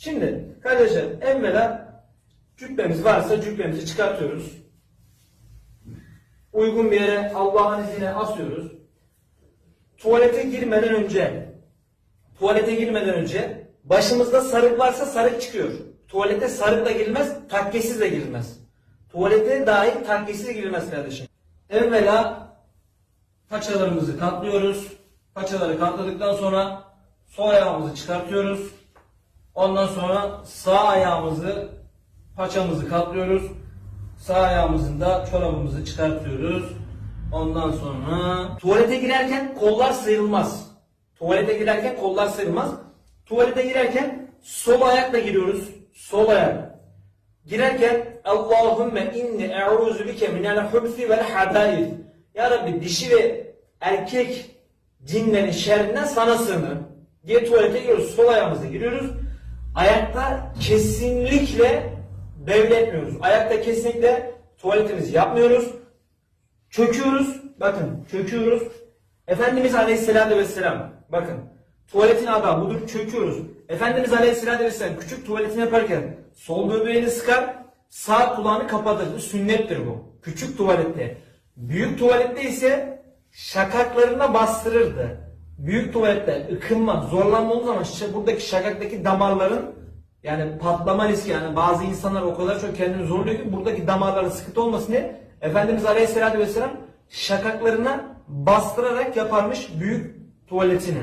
Şimdi kardeşler evvela cübbemiz varsa cübbemizi çıkartıyoruz. Uygun bir yere Allah'ın izniyle asıyoruz. Tuvalete girmeden önce tuvalete girmeden önce başımızda sarık varsa sarık çıkıyor. Tuvalete sarıkla girilmez, takkesiz de girilmez. Tuvalete dahi takkesiz girilmez kardeşim. Evvela paçalarımızı katlıyoruz. Paçaları katladıktan sonra sol ayağımızı çıkartıyoruz. Ondan sonra sağ ayağımızı paçamızı katlıyoruz. Sağ ayağımızın da çorabımızı çıkartıyoruz. Ondan sonra tuvalete girerken kollar sıyrılmaz. Tuvalete girerken kollar sıyrılmaz. Tuvalete girerken sol ayakla giriyoruz. Sol ayak. Girerken Allahümme inni e'uzu bike minel hubsi vel hadaif. Ya Rabbi dişi ve erkek cinlerin şerrinden sana sığınırım. Diye tuvalete giriyoruz. Sol ayağımızla giriyoruz. Ayakta kesinlikle devletmiyoruz. Ayakta kesinlikle tuvaletimizi yapmıyoruz. Çöküyoruz. Bakın çöküyoruz. Efendimiz Aleyhisselatü Vesselam. Bakın tuvaletin adı budur. Çöküyoruz. Efendimiz Aleyhisselatü Vesselam küçük tuvaletini yaparken sol böbreğini sıkar sağ kulağını kapatır. Sünnettir bu. Küçük tuvalette. Büyük tuvalette ise şakaklarına bastırırdı. Büyük tuvalette ıkınma, zorlanma olduğu zaman buradaki şakaktaki damarların yani patlama riski yani bazı insanlar o kadar çok kendini zorluyor ki buradaki damarların sıkıntı olmasın diye Efendimiz Aleyhisselatü Vesselam şakaklarına bastırarak yaparmış büyük tuvaletini.